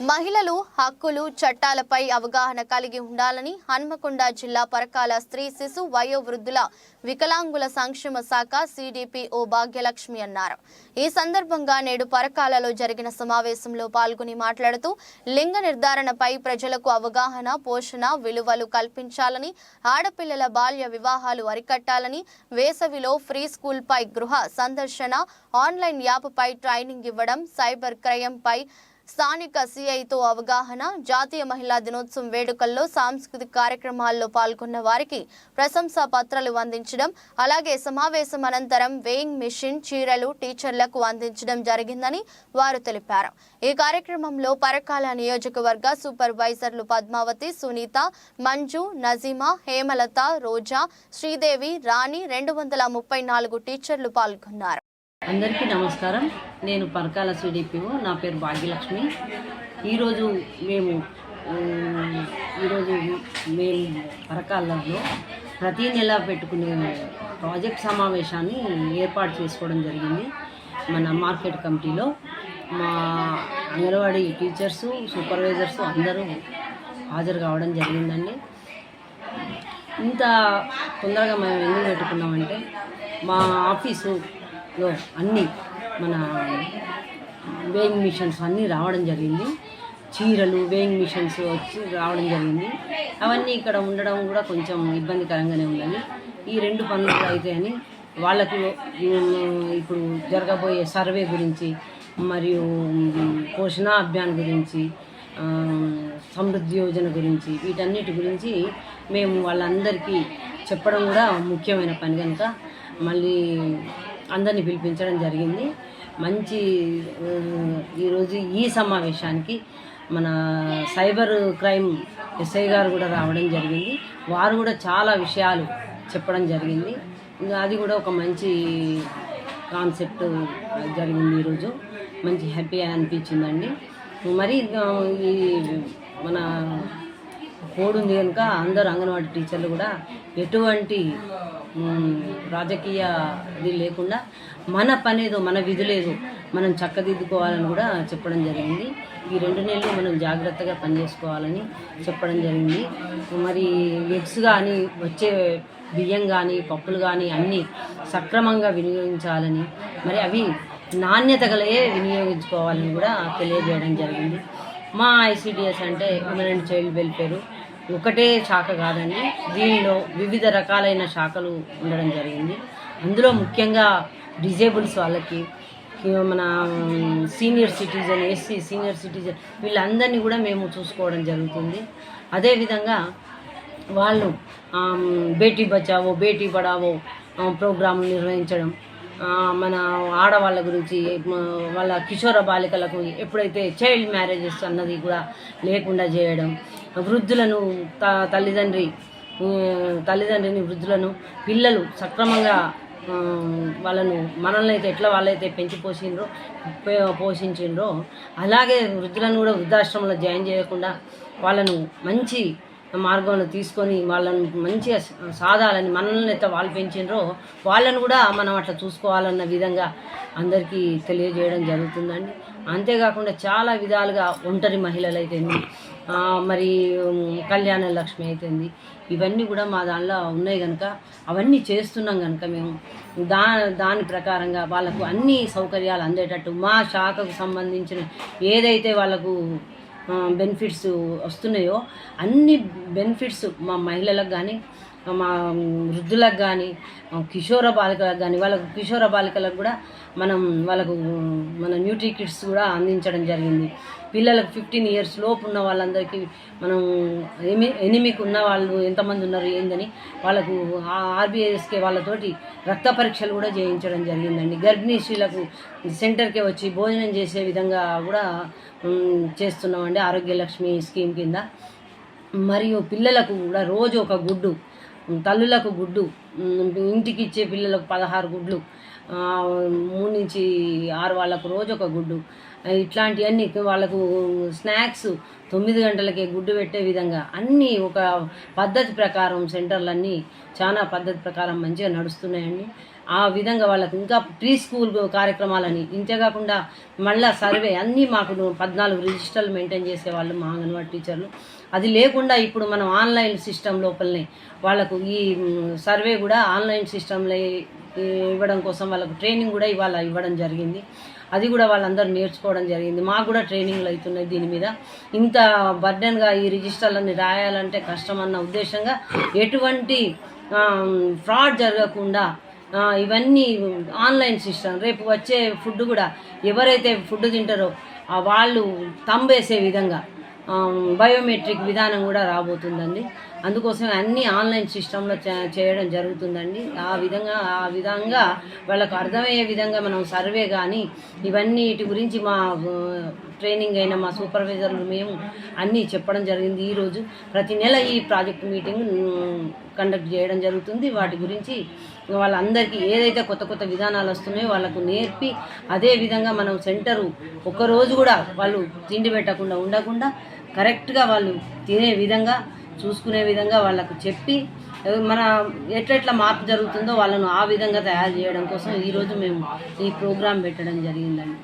మహిళలు హక్కులు చట్టాలపై అవగాహన కలిగి ఉండాలని హన్మకొండ జిల్లా పరకాల స్త్రీ శిశు వయోవృద్ధుల వికలాంగుల సంక్షేమ శాఖ సిడిపిఓ భాగ్యలక్ష్మి అన్నారు. ఈ సందర్భంగా నేడు పరకాలలో జరిగిన సమావేశంలో పాల్గొని మాట్లాడుతూ లింగ నిర్ధారణపై ప్రజలకు అవగాహన పోషణ విలువలు కల్పించాలని ఆడపిల్లల బాల్య వివాహాలు అరికట్టాలని వేసవిలో ఫ్రీ స్కూల్పై గృహ సందర్శన ఆన్లైన్ యాప్పై ట్రైనింగ్ ఇవ్వడం సైబర్ క్రైమ్పై స్థానిక సిఐతో అవగాహన జాతీయ మహిళా దినోత్సవం వేడుకల్లో సాంస్కృతిక కార్యక్రమాల్లో పాల్గొన్న వారికి ప్రశంసా పత్రాలు అందించడం అలాగే సమావేశం అనంతరం వేయింగ్ మిషన్ చీరలు టీచర్లకు అందించడం జరిగిందని వారు తెలిపారు. ఈ కార్యక్రమంలో పరకాల నియోజకవర్గ సూపర్వైజర్లు పద్మావతి సునీత మంజు నజీమా హేమలత రోజా శ్రీదేవి రాణి రెండు వందల ముప్పై నాలుగు టీచర్లు పాల్గొన్నారు. అందరికీ నమస్కారం. నేను పరకాల సిడిపిఓ నా పేరు భాగ్యలక్ష్మి. ఈరోజు మేము ఈరోజు మేము పరకాలలో ప్రతి నెల పెట్టుకునే ప్రాజెక్ట్ సమావేశాన్ని ఏర్పాటు చేసుకోవడం జరిగింది మన మార్కెట్ కమిటీలో. మా అంగన్వాడీ టీచర్సు సూపర్వైజర్స్ అందరూ హాజరు కావడం జరిగిందండి. ఇంత తొందరగా మేము ఎందుకు పెట్టుకున్నామంటే మా ఆఫీసు లో అన్నీ మన వేయింగ్ మిషన్స్ అన్నీ రావడం జరిగింది. చీరలు వేయింగ్ మిషన్స్ వచ్చి రావడం జరిగింది. అవన్నీ ఇక్కడ ఉండడం కూడా కొంచెం ఇబ్బందికరంగానే ఉందని ఈ రెండు పనులు కూడా అవుతాయని వాళ్ళకు ఇప్పుడు జరగబోయే సర్వే గురించి మరియు పోషణ అభియాన్ గురించి సమృద్ధి యోజన గురించి వీటన్నిటి గురించి మేము వాళ్ళందరికీ చెప్పడం కూడా ముఖ్యమైన పని కనుక మళ్ళీ అందరినీ పిలిపించడం జరిగింది. మంచి ఈరోజు ఈ సమావేశానికి మన సైబర్ క్రైమ్ ఎస్ఐ గారు కూడా రావడం జరిగింది. వారు కూడా చాలా విషయాలు చెప్పడం జరిగింది. ఇంకా అది కూడా ఒక మంచి కాన్సెప్ట్ జరిగింది ఈరోజు మంచి హ్యాపీ అనిపించిందండి. మరి ఇంకా ఈ మన కోడ్ ఉంది కనుక అందరు అంగన్వాడీ టీచర్లు కూడా ఎటువంటి రాజకీయ ఇది లేకుండా మన పనేదో మన విధులేదో మనం చక్కదిద్దుకోవాలని కూడా చెప్పడం జరిగింది. ఈ రెండు నెలలు మనం జాగ్రత్తగా పనిచేసుకోవాలని చెప్పడం జరిగింది. మరి ఎగ్స్ కానీ వచ్చే బియ్యం కానీ పప్పులు కానీ అన్నీ సక్రమంగా వినియోగించాలని మరి అవి నాణ్యత గలయే వినియోగించుకోవాలని కూడా తెలియజేయడం జరిగింది. మా ఐసిడిఎస్ అంటే ఉమెన్ అండ్ చైల్డ్ వెల్ఫేర్ ఒకటే శాఖ కాదండి. దీనిలో వివిధ రకాలైన శాఖలు ఉండడం జరిగింది. అందులో ముఖ్యంగా డిజేబుల్స్ వాళ్ళకి మన senior citizen SC senior citizen వీళ్ళందరినీ కూడా మేము చూసుకోవడం జరుగుతుంది. అదేవిధంగా వాళ్ళు బేటీ బచావో బేటీ పడావో ప్రోగ్రాములు ప్రోగ్రాం నిర్వహించడం మన ఆడవాళ్ళ గురించి వాళ్ళ కిషోర బాలికలకు ఎప్పుడైతే చైల్డ్ మ్యారేజెస్ అన్నది కూడా లేకుండా చేయడం వృద్ధులను త తల్లిదండ్రి తల్లిదండ్రిని వృద్ధులను పిల్లలు సక్రమంగా వాళ్ళను మనల్ని అయితే ఎట్లా వాళ్ళైతే పెంచి పోసిండ్రో పోషించిండ్రో అలాగే వృద్ధులను కూడా వృద్ధాశ్రమంలో జాయిన్ చేయకుండా వాళ్ళను మంచి మార్గంలో తీసుకొని వాళ్ళని మంచిగా సాధాలని మనల్ని అయితే వాళ్ళు పెంచిండ్రో వాళ్ళని కూడా మనం అట్లా చూసుకోవాలన్న విధంగా అందరికీ తెలియజేయడం జరుగుతుందండి. అంతేకాకుండా చాలా విధాలుగా ఒంటరి మహిళలు అయితేంది మరి కళ్యాణ లక్ష్మి అయితేంది ఇవన్నీ కూడా మా దానిలో ఉన్నాయి కనుక అవన్నీ చేస్తున్నాం కనుక మేము. దా దాని ప్రకారంగా వాళ్ళకు అన్ని సౌకర్యాలు అందేటట్టు మా శాఖకు సంబంధించిన ఏదైతే వాళ్ళకు బెనిఫిట్స్ వస్తున్నాయో అన్ని బెనిఫిట్స్ మా మహిళలకు కానీ మా వృద్ధులకు కానీ కిషోర బాలికలకు కానీ వాళ్ళకు కిషోర బాలికలకు కూడా మనం వాళ్ళకు మన న్యూట్రీ కిట్స్ కూడా అందించడం జరిగింది. పిల్లలకు ఫిఫ్టీన్ ఇయర్స్ లోపు ఉన్న వాళ్ళందరికీ మనం ఎమి ఎనిమికి ఉన్న వాళ్ళు ఎంతమంది ఉన్నారు ఏందని వాళ్ళకు ఆర్బీఎస్కే వాళ్ళతోటి రక్త పరీక్షలు కూడా చేయించడం జరిగిందండి. గర్భిణీ స్త్రీలకు సెంటర్కే వచ్చి భోజనం చేసే విధంగా కూడా చేస్తున్నామండి ఆరోగ్య లక్ష్మి స్కీమ్ కింద. మరియు పిల్లలకు కూడా రోజు ఒక గుడ్డు తల్లులకు గుడ్డు ఇంటికి ఇచ్చే పిల్లలకు పదహారు గుడ్లు మూడు నుంచి ఆరు వాళ్ళకు రోజు ఒక గుడ్డు. ఇట్లాంటివన్నీ వాళ్ళకు స్నాక్స్ తొమ్మిది గంటలకే గుడ్డు పెట్టే విధంగా అన్నీ ఒక పద్ధతి ప్రకారం సెంటర్లన్నీ చాలా పద్ధతి ప్రకారం మంచిగా నడుస్తున్నాయండి. ఆ విధంగా వాళ్ళకు ఇంకా ప్రీ స్కూల్ కార్యక్రమాలని ఇంతేకాకుండా మళ్ళా సర్వే అన్నీ మాకు పద్నాలుగు రిజిస్టర్లు మెయింటైన్ చేసేవాళ్ళు మా అంగన్వాడీ టీచర్లు. అది లేకుండా ఇప్పుడు మనం ఆన్లైన్ సిస్టమ్ లోపలనే వాళ్ళకు ఈ సర్వే కూడా ఆన్లైన్ సిస్టంలో ఇవ్వడం కోసం వాళ్ళకు ట్రైనింగ్ కూడా ఇవాళ ఇవ్వడం జరిగింది. అది కూడా వాళ్ళందరూ నేర్చుకోవడం జరిగింది. మాకు కూడా ట్రైనింగ్లు అవుతున్నాయి దీని మీద. ఇంత బర్డెన్గా ఈ రిజిస్టర్లన్నీ రాయాలంటే కష్టం అన్న ఉద్దేశంగా ఎటువంటి ఫ్రాడ్ జరగకుండా ఇవన్నీ ఆన్లైన్ సిస్టమ్. రేపు వచ్చే ఫుడ్ కూడా ఎవరైతే ఫుడ్ తింటారో వాళ్ళు తంబేసే విధంగా. బయోమెట్రిక్ విధానం కూడా రాబోతుందండి. అందుకోసం అన్ని ఆన్లైన్ సిస్టంలో చే- చేయడం జరుగుతుందండి. ఆ విధంగా ఆ విధంగా వాళ్ళకు అర్థమయ్యే విధంగా మనం సర్వే కానీ ఇవన్నీ వీటి గురించి మా ట్రైనింగ్ అయిన మా సూపర్వైజర్లు మేము అన్నీ చెప్పడం జరిగింది ఈరోజు ప్రతి నెల ఈ ప్రాజెక్ట్ మీటింగ్ కండక్ట్ చేయడం జరుగుతుంది. వాటి గురించి వాళ్ళందరికీ ఏదైతే కొత్త కొత్త విధానాలు వస్తున్నాయో వాళ్ళకు నేర్పి అదే విధంగా మనం సెంటరు ఒక్కరోజు కూడా వాళ్ళు తిండి పెట్టకుండా ఉండకుండా కరెక్ట్గా వాళ్ళు తినే విధంగా చూసుకునే విధంగా వాళ్ళకు చెప్పి మన ఎట్లెట్లా మార్పు జరుగుతుందో వాళ్ళను ఆ విధంగా తయారు చేయడం కోసం ఈరోజు మేము ఈ ప్రోగ్రాం పెట్టడం జరిగిందండి.